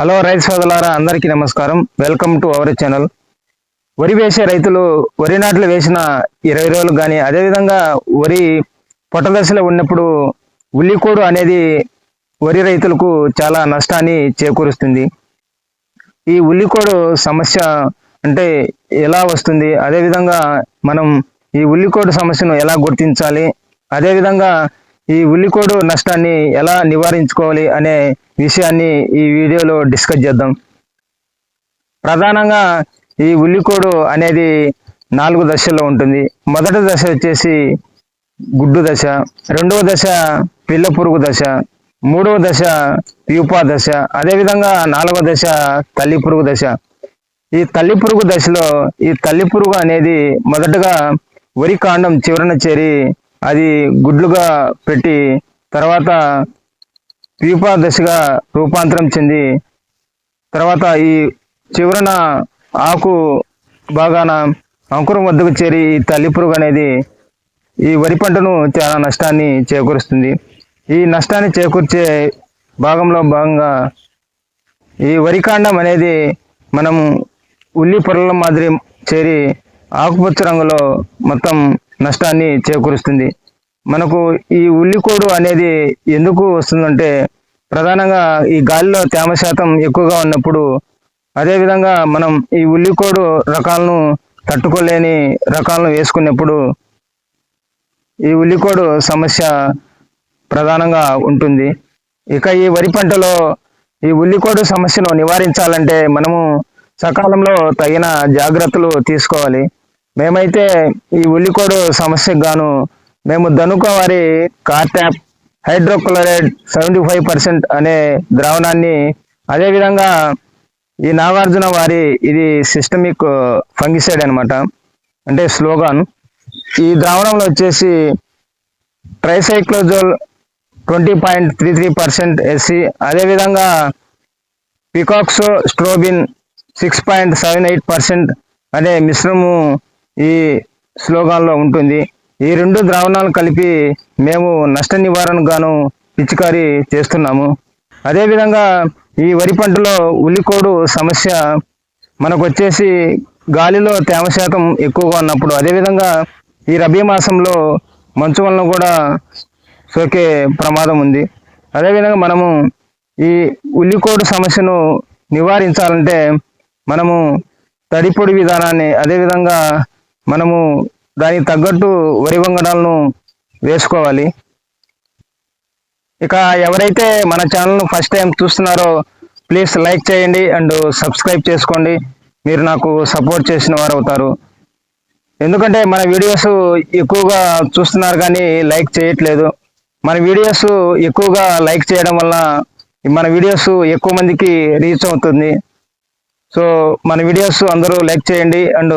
Hello రైతు సోదరులారా అందరికీ నమస్కారం. Welcome to our channel. వరి వేసే రైతులు వరి నాట్లు వేసిన ఇరవై రోజులు కానీ అదేవిధంగా వరి పొట్ట దశలో ఉన్నప్పుడు ఉల్లికోడు అనేది వరి రైతులకు చాలా నష్టాన్ని చేకూరుస్తుంది. ఈ ఉల్లికోడు సమస్య అంటే ఎలా వస్తుంది? అదేవిధంగా మనం ఈ ఉల్లికోడు సమస్యను ఎలా గుర్తించాలి? అదేవిధంగా ఈ ఉల్లికోడు నష్టాన్ని ఎలా నివారించుకోవాలి? అనే విషయాన్ని ఈ వీడియోలో డిస్కస్ చేద్దాం. ప్రధానంగా ఈ ఉల్లికోడు అనేది నాలుగు దశల్లో ఉంటుంది. మొదటి దశ వచ్చేసి గుడ్డు దశ రెండవ దశ పిల్ల పురుగు దశ మూడవ దశ ప్యూపా దశ అదేవిధంగా నాలుగవ దశ తల్లి పురుగు దశ. ఈ తల్లి పురుగు దశలో ఈ తల్లి పురుగు అనేది మొదటగా వరి కాండం చివరన చేరి అది గుడ్లుగా పెట్టి తర్వాత ద్వీప దశగా రూపాంతరం చెంది తర్వాత ఈ చివరన ఆకు బాగాన అంకురం వద్దకు చేరి ఈ తల్లి పురుగు అనేది ఈ వరి పంటను చాలా నష్టాన్ని చేకూరుస్తుంది. ఈ నష్టాన్ని చేకూర్చే భాగంలో భాగంగా ఈ వరి కాండం అనేది మనం ఉల్లి పొరల మాదిరి చేరి ఆకుపచ్చ రంగులో మొత్తం నష్టాన్ని చేకూరుస్తుంది. మనకు ఈ ఉల్లికోడు అనేది ఎందుకు వస్తుందంటే ప్రధానంగా ఈ గాలిలో తేమ శాతం ఎక్కువగా ఉన్నప్పుడు అదేవిధంగా మనం ఈ ఉల్లికోడు రకాలను తట్టుకోలేని రకాలను వేసుకున్నప్పుడు ఈ ఉల్లికోడు సమస్య ప్రధానంగా ఉంటుంది. ఇక ఈ వరి పంటలో ఈ ఉల్లికోడు సమస్యను నివారించాలంటే మనము సకాలంలో తగిన జాగ్రత్తలు తీసుకోవాలి. మేమైతే ఈ ఉల్లికోడు సమస్యకు గాను మేము ధనుక వారి cartap hydrochloride seventy five percent అనే ద్రావణాన్ని అదేవిధంగా ఈ నాగార్జున వారి ఇది సిస్టమిక్ ఫంగిసైడ్ అనమాట అంటే స్లోగాన్ ఈ ద్రావణంలో వచ్చేసి tricyclazole twenty point three three percent SC అదేవిధంగా picoxystrobin six point seven eight percent అనే మిశ్రము ఈ స్లోగాన్లో ఉంటుంది. ఈ రెండు ద్రావణాలు కలిపి మేము నష్ట నివారణకు గాను పిచికారీ చేస్తున్నాము. అదేవిధంగా ఈ వరి పంటలో ఉల్లికోడు సమస్య మనకు వచ్చేసి గాలిలో తేమ శాతం ఎక్కువగా ఉన్నప్పుడు అదేవిధంగా ఈ రబీ మాసంలో మంచు వలన కూడా సోకే ప్రమాదం ఉంది. అదేవిధంగా మనము ఈ ఉల్లికోడు సమస్యను నివారించాలంటే మనము తడిపొడి విధానాన్ని అదేవిధంగా మనము దానికి తగ్గట్టు వరి వంగడాలను వేసుకోవాలి. ఇక ఎవరైతే మన ఛానల్ను ఫస్ట్ టైం చూస్తున్నారో ప్లీజ్ లైక్ చేయండి అండ్ సబ్స్క్రైబ్ చేసుకోండి. మీరు నాకు సపోర్ట్ చేసిన వారు అవుతారు. ఎందుకంటే మన వీడియోస్ ఎక్కువగా చూస్తున్నారు కానీ లైక్ చేయట్లేదు. మన వీడియోస్ ఎక్కువగా లైక్ చేయడం వల్ల మన వీడియోస్ ఎక్కువ మందికి రీచ్ అవుతుంది. సో మన వీడియోస్ అందరూ లైక్ చేయండి అండ్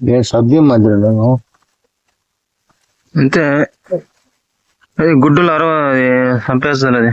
నేను సభ్యం మధ్యలో అంతే అది గుడ్డులు అరవ చంపేస్తుంది అది